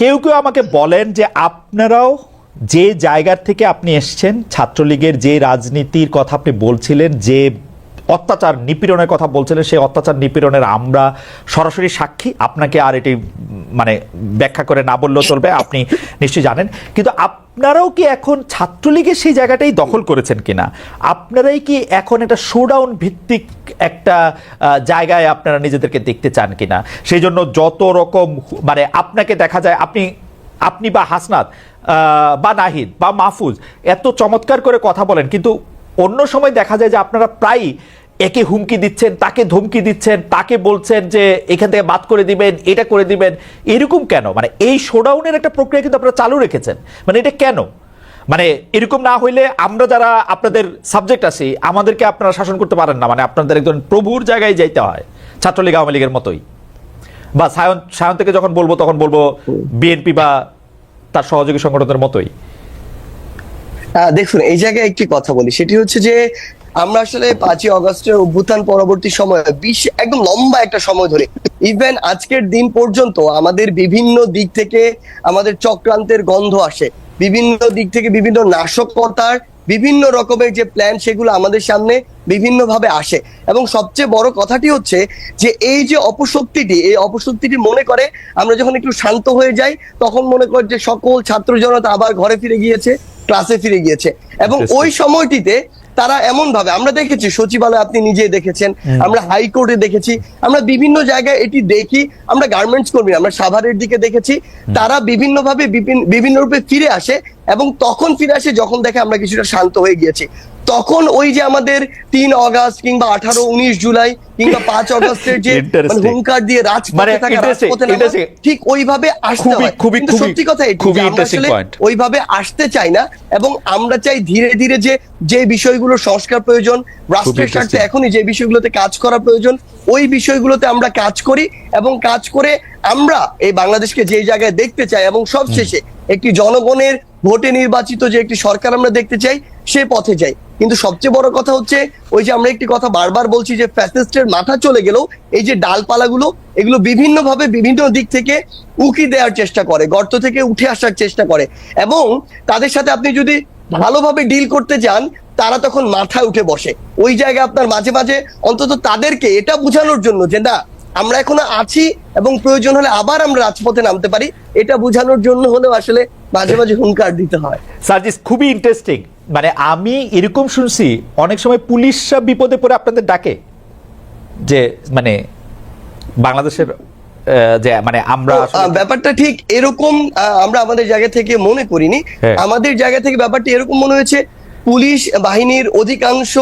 কেউ কেউ আমাকে বলেন যে আপনারাও যে জায়গার থেকে আপনি এসছেন, ছাত্রলীগের যে রাজনীতির কথা আপনি বলছিলেন, যে অত্যাচার নিপীড়নের কথা বলছিলেন, সেই অত্যাচার নিপীড়নের আমরা সরাসরি সাক্ষী। আপনাকে আর এটি মানে ব্যাখ্যা করে না বললেও চলবে, আপনি নিশ্চয়ই জানেন। কিন্তু আপনারাও কি এখন ছাত্রলীগের সেই জায়গাটাই দখল করেছেন কিনা? আপনারাই কি এখন একটা শোডাউন ভিত্তিক একটা জায়গায় আপনারা নিজেদেরকে দেখতে চান কিনা? সেই জন্য যত রকম মানে আপনাকে দেখা যায়, আপনি আপনি বা হাসনাত বা নাহিদ, বা মাহফুজ, এত চমৎকার করে কথা বলেন, কিন্তু অন্য সময় দেখা যায় যে আপনারা প্রায়ই একে হুমকি দিচ্ছেন, তাকে ধমকি দিচ্ছেন, তাকে বলছেন যে এখান থেকে বাদ করে দিবেন, এটা করে দিবেন। এরকম কেন? মানে এই শোডাউনের একটা প্রক্রিয়া কিন্তু আপনারা চালু রেখেছেন। মানে এটা কেন? মানে এরকম না হইলে আমরা যারা আপনাদের সাবজেক্ট আছি, আমাদেরকে আপনারা শাসন করতে পারেন না। মানে আপনাদের একজন প্রভুর জায়গায় যাইতে হয়, ছাত্রলীগ, আওয়ামী লীগের মতোই। বা সায়ন সায়ন থেকে যখন বলব, তখন বলব বিএনপি বা তার সহযোগী সংগঠনের মতোই। দেখুন, এই জায়গায় একটি কথা বলি। সেটি হচ্ছে যে আমরা আসলে পাঁচই অগস্টের অভ্যুত্থান পরবর্তী সময় বিশ একদম লম্বা একটা সময় ধরে ইভেন আজকের দিন পর্যন্ত আমাদের বিভিন্ন দিক থেকে আমাদের চক্রান্তের গন্ধ আসে। বিভিন্ন দিক থেকে বিভিন্ন নাশকতার বিভিন্ন রকমের যে প্ল্যান সেগুলো আমাদের সামনে বিভিন্ন ভাবে আসে। এবং সবচেয়ে বড় কথাটি হচ্ছে যে এই যে অপশক্তিটি এই অপশক্তিটি মনে করে আমরা যখন একটু শান্ত হয়ে যাই তখন মনে করে যে সকল ছাত্র জনতা আবার ঘরে ফিরে গিয়েছে ক্লাসে ফিরে গিয়েছে। এবং ওই সময়টিতে তারা এমন ভাবে আমরা দেখেছি সচিবালয় আপনি নিজে দেখেছেন আমরা হাইকোর্টে দেখেছি আমরা বিভিন্ন জায়গায় এটি দেখি আমরা গার্মেন্টস কর্মী আমরা সাভারের দিকে দেখেছি তারা বিভিন্ন ভাবে বিভিন- বিভিন্ন রূপে ফিরে আসে এবং তখন ফিরে আসে যখন দেখে আমরা কিছুটা শান্ত হয়ে গিয়েছি। তখন ওই যে আমাদের তিন অগাস্ট কিংবা আঠারো উনিশ জুলাই কিংবা পাঁচ অগস্টের যে মানে হুঙ্কার দিয়ে মানে রাজপথে থাকা রাজপথে ঠিক ওইভাবে আসতে খুবই- হয়। কিন্তু সত্যি কথা খুবই আসলে ওইভাবে আসতে চাই না এবং আমরা চাই ধীরে ধীরে যে যে বিষয়গুলো সংস্কার প্রয়োজন রাষ্ট্রের স্বার্থে এখনই যে বিষয়গুলোতে কাজ করা প্রয়োজন ওই বিষয়গুলোতে আমরা কাজ করি এবং কাজ করে আমরা এই বাংলাদেশকে যে জায়গায় দেখতে চাই এবং সবশেষে একটি জনগণের ভোটে নির্বাচিত যে একটি সরকার আমরা দেখতে চাই, সে পথে যাই। কিন্তু সবচেয়ে বড় কথা হচ্ছে, ওই যে আমরা একটি কথা বারবার বলছি যে ফ্যাসিস্টের মাথা চলে গেলেও এই যে ডালপালাগুলো, এগুলো বিভিন্নভাবে বিভিন্ন দিক থেকে উকি দেওয়ার চেষ্টা করে, গর্ত থেকে উঠে আসার চেষ্টা করে এবং তাদের সাথে আপনি যদি ভালোভাবে ডিল করতে যান, তারা তখন মাথায় উঠে বসে। ওই জায়গায় আপনার মাঝে মাঝে অন্তত তাদেরকে এটা বোঝানোর জন্য যে না আমরা এখনও আছি এবং প্রয়োজন হলে আবার আমরা রাজপথে নামতে পারি। এটা বোঝানোর জন্য হলেও আসলে মাঝে মাঝে হুঙ্কার দিতে হয়। সার্জিস খুবই ইন্টারেস্টিং মানে আমি এরকম শুনছি অনেক সময় পুলিশরা বিপদে পড়ে আপনাদের ডাকে। যে মানে বাংলাদেশের যে মানে আমরা ব্যাপারটা ঠিক এরকম আমরা আমাদের জায়গা থেকে মনে করিনি। হ্যাঁ। আমাদের জায়গা থেকে ব্যাপারটা এরকম মনে হয়েছে পুলিশ বাহিনীর অধিকাংশ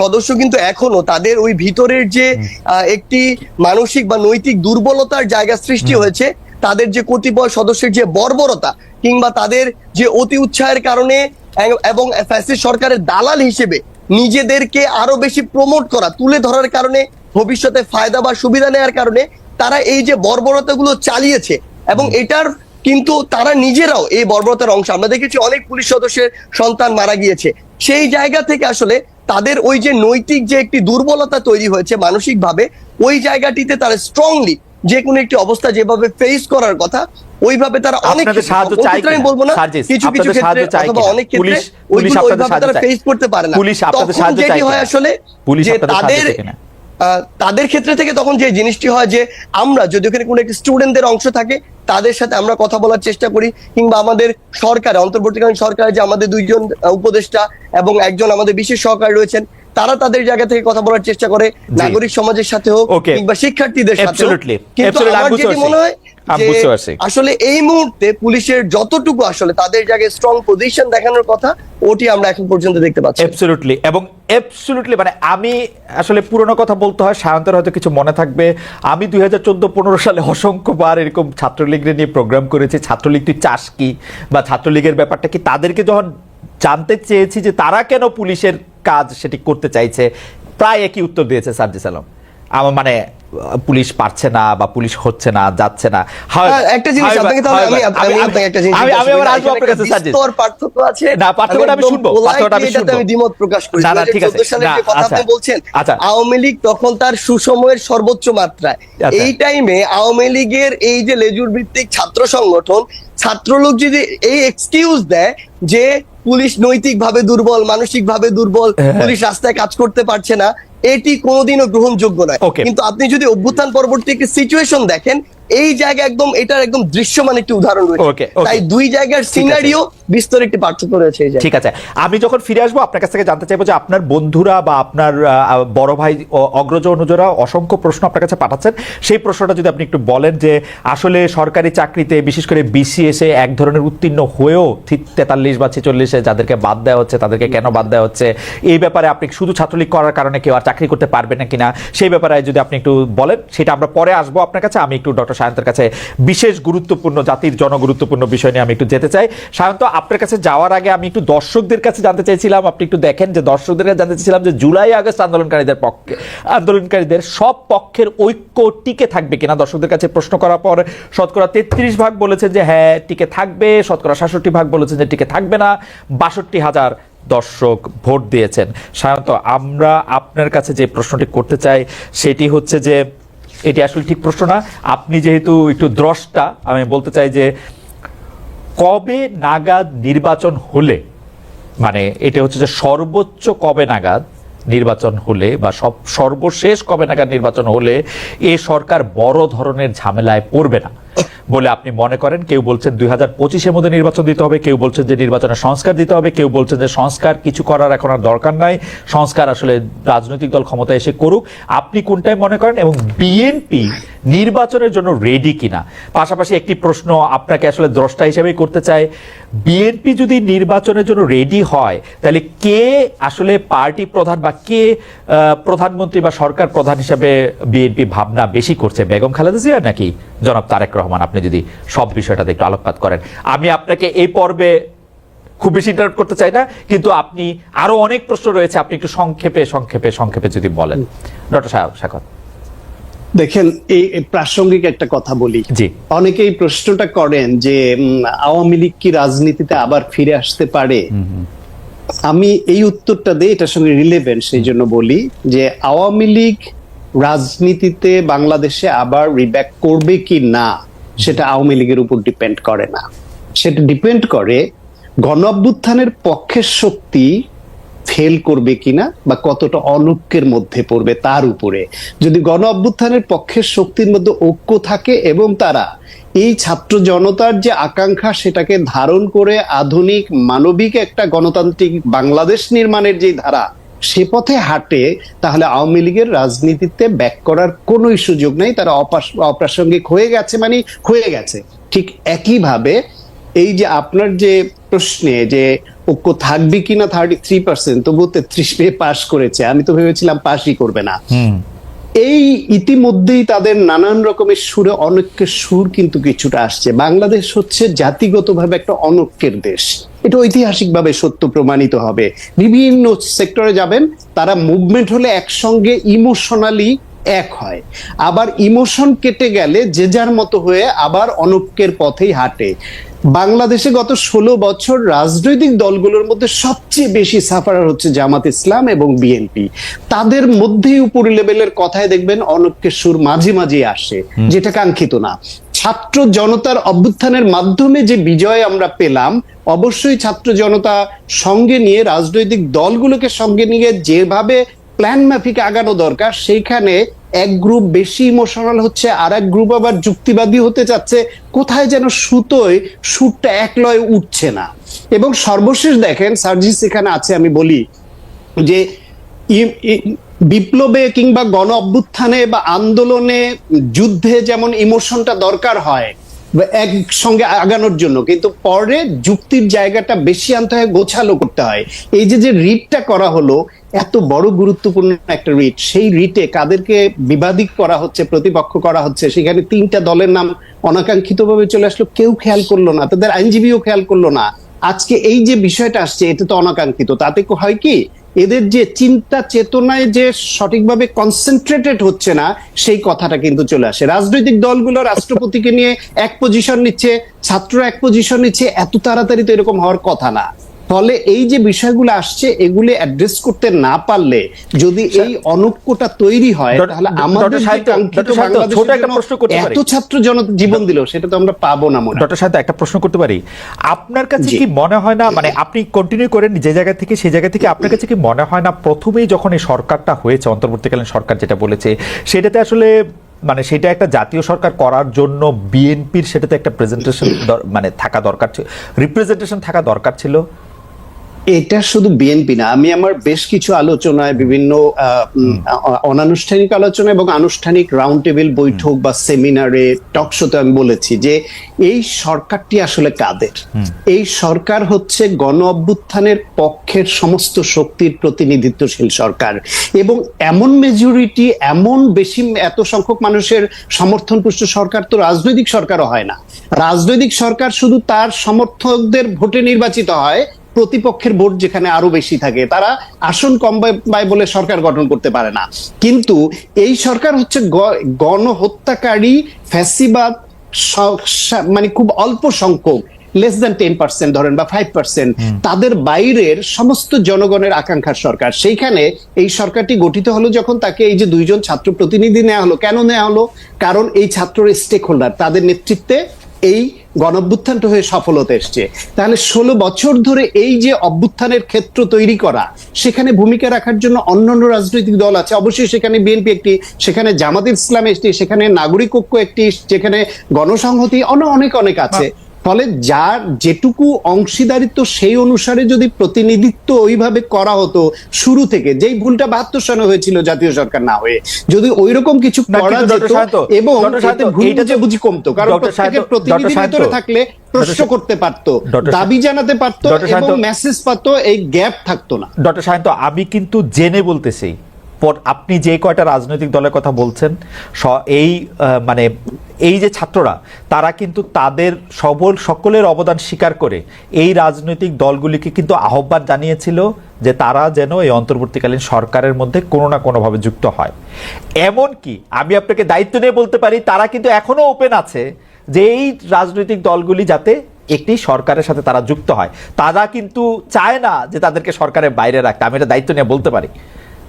সদস্য কিন্তু এখনও তাদের ওই ভিতরের যে একটি মানসিক বা নৈতিক দুর্বলতার জায়গা সৃষ্টি হয়েছে তাদের যে কতিপয় সদস্যের যে বর্বরতা কিংবা তাদের যে অতি উৎসাহের কারণে এবং ফ্যাসিস্ট সরকারের দালাল হিসেবে নিজেদেরকে আরও বেশি প্রমোট করা তুলে ধরার কারণে ভবিষ্যতে ফায়দা বা সুবিধা নেওয়ার কারণে তারা এই যে বর্বরতাগুলো চালিয়েছে এবং এটার কিন্তু তারা নিজেরাও এই বর্বরতার অংশ। আমরা দেখেছি অনেক পুলিশ সদস্যের সন্তান মারা গিয়েছে। সেই জায়গা থেকে আসলে তাদের ওই যে নৈতিক যে একটি দুর্বলতা তৈরি হয়েছে মানসিকভাবে ওই জায়গাটিতে তারা স্ট্রংলি যে কোনো একটি অবস্থা যেভাবে ফেস করার কথা ওইভাবে তারা অনেক সাহায্য চাই আমি বলব না কিছু কিছু ক্ষেত্রে অথবা অনেক ক্ষেত্রে পুলিশ- পুলিশ আপনাদের তারা ফেস করতে পারে না। পুলিশ আপনাদের সাহায্য চাই হয় আসলে পুলিশ আপনাদের সাহায্য তাদের ক্ষেত্রে থেকে তখন যে জিনিসটি হয় যে আমরা যদি ওখানে কোনো একটি স্টুডেন্টদের অংশ থাকে তাদের সাথে আমরা কথা বলার চেষ্টা করি কিংবা আমাদের সরকার অন্তর্বর্তীকালীন সরকার যে আমাদের দুইজন উপদেষ্টা এবং একজন আমাদের বিশেষ সহকারী রয়েছেন তারা তাদের জায়গা থেকে কথা বলার চেষ্টা করে নাগরিক সমাজের সাথে হোক কিংবা শিক্ষার্থীদের সাথে কিন্তু আমার যেটি মনে হয় আসলে এই মুহূর্তে পুলিশের যতটুকু আসলে তাদের জায়গায় স্ট্রং পজিশন দেখানোর কথা ওটি আমরা এখন পর্যন্ত দেখতে পাচ্ছি। অ্যাবসলিউটলি এবং অ্যাবসলিউটলি মানে আমি আসলে পুরনো কথা বলতে হয় সায়ন্তের হয়তো কিছু মনে থাকবে। আমি দুই হাজার চোদ্দ পনেরো সালে অসংখ্যবার এরকম ছাত্রলীগের নিয়ে প্রোগ্রাম করেছি ছাত্রলীগ তুই চাস কি? বা ছাত্রলীগের ব্যাপারটা কি? তাদেরকে যখন জানতে চেয়েছি যে তারা কেন পুলিশের কাজ সেটি করতে চাইছে প্রায় একই উত্তর দিয়েছে সার্জিস আলম। আমার মানে পুলিশ পারছে না বা পুলিশ হচ্ছে না যাচ্ছে না হ্যাঁ, একটা জিনিস আপনাকে তাহলে আমি আপনাকে একটা জিনিস আমি আমি আবার আসব আপনার কাছে পার্থক্য আছে না, পার্থক্যটা আমি শুনব, পার্থক্যটা আমি শুনব। আমি দ্বিমত প্রকাশ করি না, না, ঠিক আছে। সালের না, যে কথা আচ্ছা, আপনি বলছেন আচ্ছা। আওয়ামী লীগ তখন তার সুসময়ের সর্বোচ্চ মাত্রায় আচ্ছা। এই টাইমে আওয়ামী লীগের এই যে লেজুর ভিত্তিক ছাত্র সংগঠন ছাত্রলোক যদি এই এক্সকিউজ দেয় যে পুলিশ নৈতিকভাবে দুর্বল মানসিকভাবে দুর্বল হ্যাঁ। পুলিশ রাস্তায় কাজ করতে পারছে না এটি কোনোদিনও গ্রহণযোগ্য নয়. কিন্তু আপনি যদি অভ্যুত্থান পরবর্তী একটি সিচুয়েশন দেখেন এই জায়গায় একদম এটার একদম দৃশ্যমান একটি উদাহরণ রয়েছে। তাই দুই জায়গার সিনারিও বিস্তর একটি পার্থক্য রয়েছে এই ঠিক আছে। আমি যখন ফিরে আসব আপনার কাছ থেকে জানতে চাইব যে আপনার বন্ধুরা বা আপনার বড় ভাই অগ্রজ অনুজরা অসংখ্য প্রশ্ন আপনার কাছে পাঠাচ্ছেন। সেই প্রশ্নটা যদি আপনি একটু বলেন যে আসলে সরকারি চাকরিতে বিশেষ করে বিসিএস এ এক ধরনের উত্তীর্ণ হয়েও তেতাল্লিশ বা ছেচল্লিশে যাদেরকে বাদ দেওয়া হচ্ছে তাদেরকে কেন বাদ দেওয়া হচ্ছে এই ব্যাপারে আপনি শুধু ছাত্রলীগ করার কারণে কেউ আর চাকরি করতে পারবে না কিনা সেই ব্যাপারে যদি আপনি একটু বলেন সেটা আমরা পরে আসব আপনার কাছে। আমি একটু ডক্টর সায়ন্তের কাছে বিশেষ গুরুত্বপূর্ণ জাতির জনগুরুত্বপূর্ণ বিষয় নিয়ে আমি একটু যেতে চাই। সায়ন্ত, আপনার কাছে যাওয়ার আগে আমি একটু দর্শকদের কাছে জানতে চাইছিলাম, আপনি একটু দেখেন যে দর্শকদের কাছে জানতে চাইছিলাম যে জুলাই, আগস্ট আন্দোলনকারীদের পক্ষে, আন্দোলনকারীদের সব পক্ষের ঐক্য টিকে থাকবে কিনা? দর্শকদের কাছে প্রশ্ন করার পর শতকরা তেত্রিশ ভাগ বলেছেন যে হ্যাঁ টিকে থাকবে, শতকরা সাতষট্টি ভাগ বলেছেন যে টিকে থাকবে না, বাষট্টি হাজার দর্শক ভোট দিয়েছেন। সাধারণত আমরা আপনার কাছে যে প্রশ্নটি করতে চাই, সেটি হচ্ছে যে এটি আসলে ঠিক প্রশ্ন না। আপনি যেহেতু একটু দ্রষ্টা, আমি বলতে চাই যে কবে নাগাদ নির্বাচন হলে মানে এটা হচ্ছে যে সর্বোচ্চ কবে নাগাদ নির্বাচন হলে বা সব সর্বশেষ কবে নাগাদ নির্বাচন হলে এ সরকার বড় ধরনের ঝামেলায় পড়বে না। বলে আপনি মনে করেন, কেউ বলছেন দুই হাজার পঁচিশের মধ্যে নির্বাচন দিতে হবে, কেউ বলছেন যে নির্বাচনের সংস্কার দিতে হবে, কেউ বলছেন যে সংস্কার কিছু করার এখন আর দরকার নাই, সংস্কার আসলে রাজনৈতিক দল ক্ষমতায় এসে করুক। আপনি কোনটাই মনে করেন? এবং বিএনপি নির্বাচনের জন্য রেডি কিনা? পাশাপাশি একটি প্রশ্ন আপনাকে আসলে দ্রষ্টা হিসেবেই করতে চাই। বিএনপি যদি নির্বাচনের জন্য রেডি হয়, তাহলে কে আসলে পার্টি প্রধান বা কে প্রধানমন্ত্রী বা সরকার প্রধান হিসেবে বিএনপি ভাবনা বেশি করছে? বেগম খালেদা জিয়া নাকি? জনাব তারেক রহমান। আপনি যদি সব বিষয়টাতে একটু আলোকপাত করেন। আমি আপনাকে এই পর্বে খুব বেশি ইন্টারাপ্ট করতে চাই না কিন্তু আপনি আরও অনেক প্রশ্ন রয়েছে আপনি একটু সংক্ষেপে সংক্ষেপে সংক্ষেপে যদি বলেন। ডক্টর সাহেব সাকত দেখেন এই প্রাসঙ্গিক একটা কথা বলি। অনেকেই প্রশ্নটা করেন যে আওয়ামী লীগ কি রাজনীতিতে আবার ফিরে আসতে পারে? আমি এই উত্তরটা দিই এটার সঙ্গে রিলেভেন্ট সেই জন্য বলি যে আওয়ামী লীগ রাজনীতিতে বাংলাদেশে আবার রিব্যাক করবে কি না? সেটা আওয়ামী লীগের উপর ডিপেন্ড করে না। সেটা ডিপেন্ড করে গণ অভ্যুত্থানের পক্ষের শক্তি ফেল করবে কিনা বা কতটা অনৈক্যের মধ্যে পড়বে তার উপরে। যদি গণ অভ্যুত্থানের পক্ষের শক্তির মধ্যে ঐক্য থাকে এবং তারা এই ছাত্র জনতার যে আকাঙ্ক্ষা সেটাকে ধারণ করে আধুনিক মানবিক একটা গণতান্ত্রিক বাংলাদেশ নির্মাণের যে ধারা সে পথে হাঁটে তাহলে আওয়ামী লীগের রাজনীতিতে ব্যাক করার কোনোই সুযোগ নেই। তারা অপ্রাসঙ্গিক হয়ে গেছে মানে হয়ে গেছে। ঠিক একইভাবে এই যে আপনার যে প্রশ্নে যে ঐক্য থাকবে কিনা থার্টি থ্রি পার্সেন্ট তবুও তেত্রিশ পেয়ে পাশ করেছে। আমি তো ভেবেছিলাম পাশই করবে না। এই ইতিমধ্যেই তাদের নানান রকমের সুরে অনৈক্যের সুর কিন্তু কিছুটা আসছে। বাংলাদেশ হচ্ছে জাতিগতভাবে একটা অনৈক্যের দেশ। এটা ঐতিহাসিকভাবে সত্য প্রমাণিত হবে। বিভিন্ন সেক্টরে যাবেন তারা মুভমেন্ট হলে একসঙ্গে ইমোশনালি এক হয়। আবার ইমোশন কেটে গেলে যে যার মতো হয়ে আবার অনৈক্যের পথেই হাঁটে। বাংলাদেশে গত ষোলো বছর রাজনৈতিক দলগুলোর মধ্যে সবচেয়ে বেশি সাফারার হচ্ছে জামাত ইসলাম এবং বিএনপি তাদের মধ্যেই উপরি লেভেলের কথায় দেখবেন অনৈক্যের সুর মাঝে মাঝে আসে যেটা কাঙ্ক্ষিত না। ছাত্র জনতার অভ্যুত্থানের মাধ্যমে যে বিজয় আমরা পেলাম, অবশ্যই ছাত্র জনতা সঙ্গে নিয়ে রাজনৈতিক দলগুলোকে সঙ্গে নিয়ে যেভাবে প্ল্যান মাফিক আগানো দরকার, সেইখানে এক গ্রুপ বেশি ইমোশনাল হচ্ছে আর এক গ্রুপ আবার যুক্তিবাদী হতে চাচ্ছে। কোথায় যেন সুতোয় সুরটা এক লয়ে উঠছে না। এবং সর্বশেষ দেখেন, সার্জিস এখানে আছে, আমি বলি যে বিপ্লবে কিংবা গণ অভ্যুত্থানে বা আন্দোলনে যুদ্ধে যেমন ইমোশনটা দরকার হয়, বা একসঙ্গে আগানোর জন্য, কিন্তু পরে যুক্তির জায়গাটা বেশি আনতে হয়, গোছালো করতে হয়। এই যে যে রিটটা করা হলো, এত বড় গুরুত্বপূর্ণ একটা রিট, সেই রিটে কাদেরকে বিবাদিক করা হচ্ছে, প্রতিপক্ষ করা হচ্ছে, সেখানে তিনটা দলের নাম অনাকাঙ্ক্ষিতভাবে চলে আসলো, কেউ খেয়াল করল না, তাদের আইনজীবীও খেয়াল করল না। আজকে এই যে বিষয়টা আসছে, এটা তো অনাকাঙ্ক্ষিত, তাতে হয় কি এদের যে চিন্তা চেতনায় যে সঠিকভাবে কনসেন্ট্রেটেড হচ্ছে না, সেই কথাটা কিন্তু চলে আসে। রাজনৈতিক দলগুলো রাষ্ট্রপতিকে নিয়ে এক পজিশন নিচ্ছে ছাত্র এক পজিশন নিচ্ছে, এত তাড়াতাড়ি তো এরকম হওয়ার কথা না। ফলে এই যে বিষয়গুলো আসছে এগুলি অ্যাড্রেস করতে না পারলে যদি এই অনৈক্যটা তৈরি হয় তাহলে আমাদের ছোট একটা প্রশ্ন করতে পারি? এত ছাত্র জনতা জীবন দিল সেটা তো আমরা পাবো না মনে ডক্টর সাহেব একটা প্রশ্ন করতে পারি। আপনার কাছে কি মনে হয় না মানে আপনি কন্টিনিউ করেন যে জায়গা থেকে সেই জায়গা থেকে আপনার কাছে কি মনে হয় না প্রথমেই যখন এই সরকারটা হয়েছে অন্তর্বর্তীকালীন সরকার যেটা বলেছে সেটাতে আসলে মানে সেটা একটা জাতীয় সরকার করার জন্য বিএনপির সেটাতে একটা প্রেজেন্টেশন মানে থাকা দরকার ছিল রিপ্রেজেন্টেশন থাকা দরকার ছিল? এটা শুধু বিএনপি না আমি আমার বেশ কিছু আলোচনায় বিভিন্ন অনানুষ্ঠানিক আলোচনা এবং আনুষ্ঠানিক রাউন্ড টেবিল বৈঠক বা সেমিনারে টক শোতে আমি বলেছি যে এই সরকারটি আসলে কাদের? এই সরকার হচ্ছে গণ অভ্যুত্থানের পক্ষের সমস্ত শক্তির প্রতিনিধিত্বশীল সরকার এবং এমন মেজরিটি এমন বেশি এত সংখ্যক মানুষের সমর্থন পুষ্ট সরকার তো রাজনৈতিক সরকারও হয় না। রাজনৈতিক সরকার শুধু তার সমর্থকদের ভোটে নির্বাচিত হয় প্রতিপক্ষের ভোট যেখানে আরও বেশি থাকে তারা আসন কম পায়- বলে সরকার গঠন করতে পারে না। কিন্তু এই সরকার হচ্ছে গণহত্যাকারী ফ্যাসিবাদ মানে খুব অল্প সংখ্যক লেস দেন টেন পার্সেন্ট ধরেন বা ফাইভ পার্সেন্ট তাদের বাইরের সমস্ত জনগণের আকাঙ্ক্ষার সরকার। সেইখানে এই সরকারটি গঠিত হলো যখন তাকে এই যে দুইজন ছাত্র প্রতিনিধি নেওয়া হলো। কেন নেওয়া হলো? কারণ এই ছাত্রের স্টেক হোল্ডার তাদের নেতৃত্বে এই গণঅভ্যুত্থানটা হয়ে সফলতা এসছে। তাহলে ষোলো বছর ধরে এই যে অভ্যুত্থানের ক্ষেত্র তৈরি করা, সেখানে ভূমিকা রাখার জন্য অন্যান্য রাজনৈতিক দল আছে। অবশ্যই সেখানে বিএনপি একটি, সেখানে জামাত ইসলাম একটি, সেখানে নাগরিক ঐক্য একটি, সেখানে গণসংহতি, অন্য অনেক অনেক আছে। ফলে যার যেটুকু অংশীদারিত্ব সেই অনুসারে যদি প্রতিনিধিত্ব ওইভাবে করা হতো শুরু থেকে যেই ভুলটা বাহাত্তর সনে হয়েছিল জাতীয় সরকার না হয়ে যদি ওইরকম কিছু করা যেত এবং ডক্টর সাহেব, এতে ভুল এইটা তো- বুঝি কমতো কারণ প্রত্যেকের প্রতিনিধি ভেতরে থাকলে প্রশ্ন করতে পারতো দাবি জানাতে পারতো এবং মেসেজ পাতো এই গ্যাপ থাকতো না। ডক্টর আমি কিন্তু জেনে বলতেছি আপনি যে কয়টা রাজনৈতিক দলের কথা বলছেন এই মানে এই যে ছাত্ররা, তারা কিন্তু তাদের সবল, সকলের অবদান স্বীকার করে এই রাজনৈতিক দলগুলিকে কিন্তু আহ্বান জানিয়েছিল যে তারা যেন এই অন্তর্বর্তীকালীন সরকারের মধ্যে কোনো না কোনোভাবে যুক্ত হয়। এমনকি আমি আপনাকে দায়িত্ব নিয়ে বলতে পারি, তারা কিন্তু এখনও ওপেন আছে যে এই রাজনৈতিক দলগুলি যাতে একটি সরকারের সাথে তারা যুক্ত হয়। তারা কিন্তু চায় না যে তাদেরকে সরকারের বাইরে রাখতে। আমি এটা দায়িত্ব নিয়ে বলতে পারি।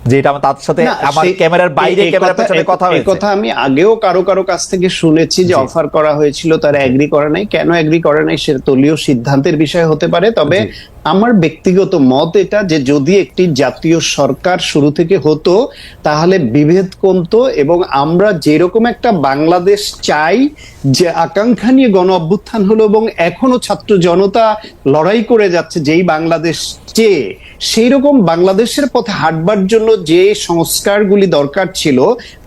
যে এটা আমার তার সাথে আমার ক্যামেরার বাইরে ক্যামেরার কথা- পেছনে কথা হয়েছে। কথা আমি আগেও কারও কারও কাছ থেকে শুনেছি যে অফার করা হয়েছিল তারা এগ্রি করে নাই। কেন এগ্রি করে নাই সেটা দলীয় সিদ্ধান্তের বিষয় হতে পারে তবে। আমার ব্যক্তিগত মত এটা যে যদি একটি জাতীয় সরকার শুরু থেকে হতো তাহলে বিভেদ কমতো এবং আমরা যেরকম একটা বাংলাদেশ চাই যে আকাঙ্ক্ষা নিয়ে গণ অভ্যুত্থান হলো এবং এখনও ছাত্র জনতা লড়াই করে যাচ্ছে যেই বাংলাদেশ চেয়ে সেই রকম বাংলাদেশের পথে হাঁটবার জন্য যে সংস্কারগুলি দরকার ছিল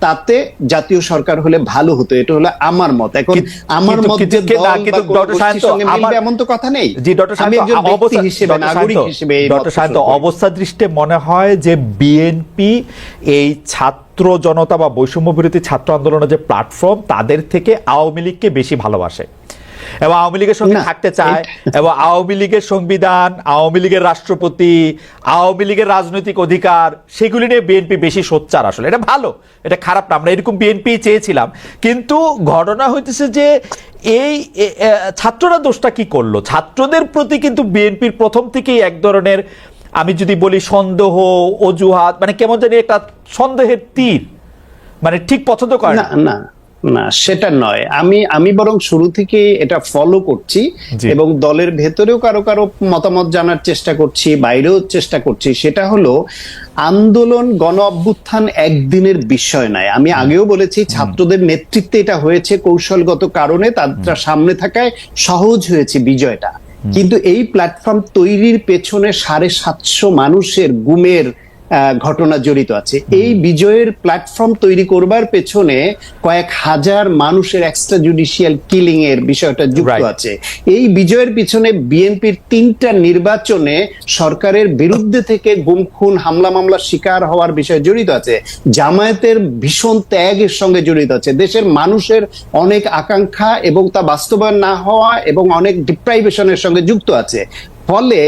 তাতে জাতীয় সরকার হলে ভালো হতো। এটা হলো আমার মত। এখন আমার মত এমন তো কথা নেই। আমি একজন ব্যক্তি অবস্থা হিসেবে নাগরিক হিসেবে ডক্টর শান্ত অবস্থা দৃষ্টে মনে হয় যে বিএনপি এই ছাত্র জনতা বা বৈষম্য বিরোধী ছাত্র আন্দোলনের যে প্ল্যাটফর্ম তাদের থেকে আওয়ামী লীগকে বেশি ভালোবাসে। এবং আওয়ামী লীগের সঙ্গে থাকতে চায় এবং আওয়ামী লীগের সংবিধান আওয়ামী লীগের রাষ্ট্রপতি আওয়ামী লীগের রাজনৈতিক অধিকার সেগুলি নিয়ে বিএনপি বেশি সোচ্চার আসলে। এটা ভালো এটা খারাপ না আমরা এরকম বিএনপি চেয়েছিলাম। কিন্তু ঘটনা হইতেছে যে এই ছাত্ররা দোষটা কি করল? ছাত্রদের প্রতি কিন্তু বিএনপির প্রথম থেকেই এক ধরনের আমি যদি বলি সন্দেহ অজুহাত মানে কেমন জানি একটা সন্দেহের তীর। মানে ঠিক পছন্দ করে না না না সেটা নয়। আমি আমি বরং শুরু থেকে এটা ফলো করছি এবং দলের ভেতরেও কারও কারও মতামত জানার চেষ্টা করছি বাইরেও চেষ্টা করছি। সেটা হলো আন্দোলন গণ অভ্যুত্থান একদিনের বিষয় নয়। আমি আগেও বলেছি ছাত্রদের নেতৃত্বে এটা হয়েছে কৌশলগত কারণে তারা সামনে থাকায় সহজ হয়েছে বিজয়টা। কিন্তু এই প্ল্যাটফর্ম তৈরির পেছনে সাড়ে সাতশো মানুষের গুমের ঘটনা জড়িত আছে। এই বিজয়ের প্ল্যাটফর্ম তৈরি করবার পেছনে কয়েক হাজার মানুষের এক্সট্রা জুডিশিয়াল কিলিং এর বিষয়টা যুক্ত আছে। এই বিজয়ের পিছনে বিএনপির তিনটা নির্বাচনে সরকারের বিরুদ্ধে থেকে গুম খুন হামলা মামলা শিকার হওয়ার বিষয় জড়িত আছে। জামায়াতের ভীষণ ত্যাগের সঙ্গে জড়িত আছে। দেশের মানুষের অনেক আকাঙ্ক্ষা এবং তা বাস্তবায়ন না হওয়া এবং অনেক ডিপ্রাইভেশনের সঙ্গে যুক্ত আছে। ফলে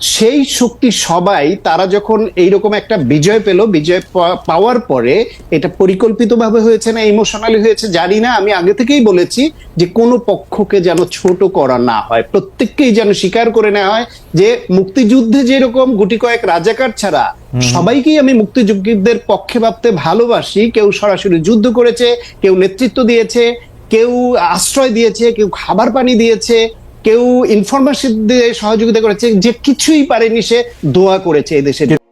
সেই শক্তি সবাই তারা যখন এইরকম একটা বিজয় পেল বিজয় পাওয়ার পরে এটা পরিকল্পিতভাবে হয়েছে না ইমোশনালি হয়েছে জানি না আমি আগে থেকেই বলেছি যে কোনো পক্ষকে যেন ছোট করা না হয়। প্রত্যেককেই যেন স্বীকার করে নেওয়া হয় যে মুক্তিযুদ্ধে যেরকম গুটি কয়েক রাজাকার ছাড়া সবাইকেই আমি মুক্তিযুদ্ধের পক্ষে ভাবতে ভালোবাসি। কেউ সরাসরি যুদ্ধ করেছে কেউ নেতৃত্ব দিয়েছে কেউ আশ্রয় দিয়েছে কেউ খাবার পানি দিয়েছে কেউ ইনফরমেশন দিয়ে সহযোগিতা করেছে যে কিছুই পারেনি সে দোয়া করেছে এই দেশের